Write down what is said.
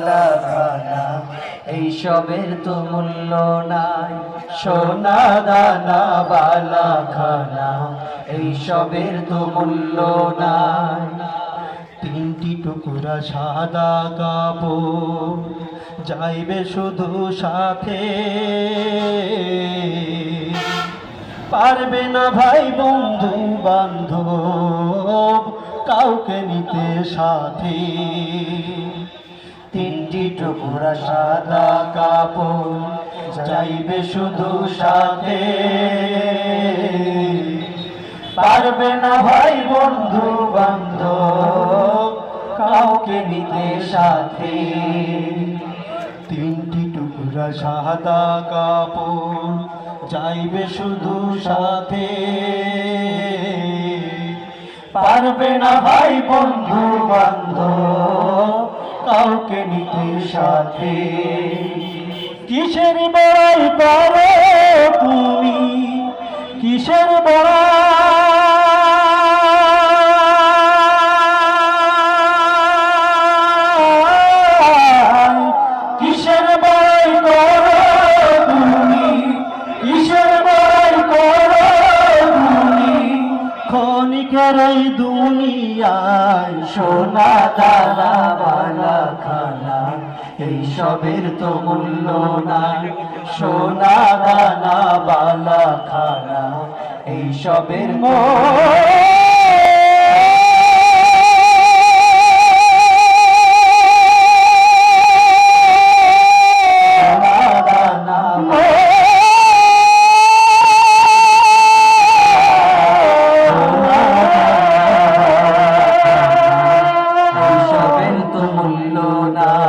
খানা এইসবের তো মূল্য নাই। সোনা, দানা, বালা, খানা, এইসবের তো মূল্য নাই। তিনটি টুকরা সাদা কাপড় যাইবে শুধু সাথে। পারবে না ভাই বন্ধু বান্ধব, কাউকে নিতে সাথে। তিনটি টুকরা সাদা কাপড় যাইবে শুধু সাথে। পারবে না ভাই বন্ধু বান্ধব, কাউকে নিতে সাথে। তিনটি টুকরা সাদা কাপড় যাইবে শুধু সাথে। পারবে না ভাই বন্ধু সাথে। কিসের বড়াই করো ক্ষণিকের খেরাই দুনিয়ায় সোনা, দানা, বালা, খানা এই সবের তো মূল্য নাই। সোনা, দানা, বালা, খানা এই সবের মূল্য নাই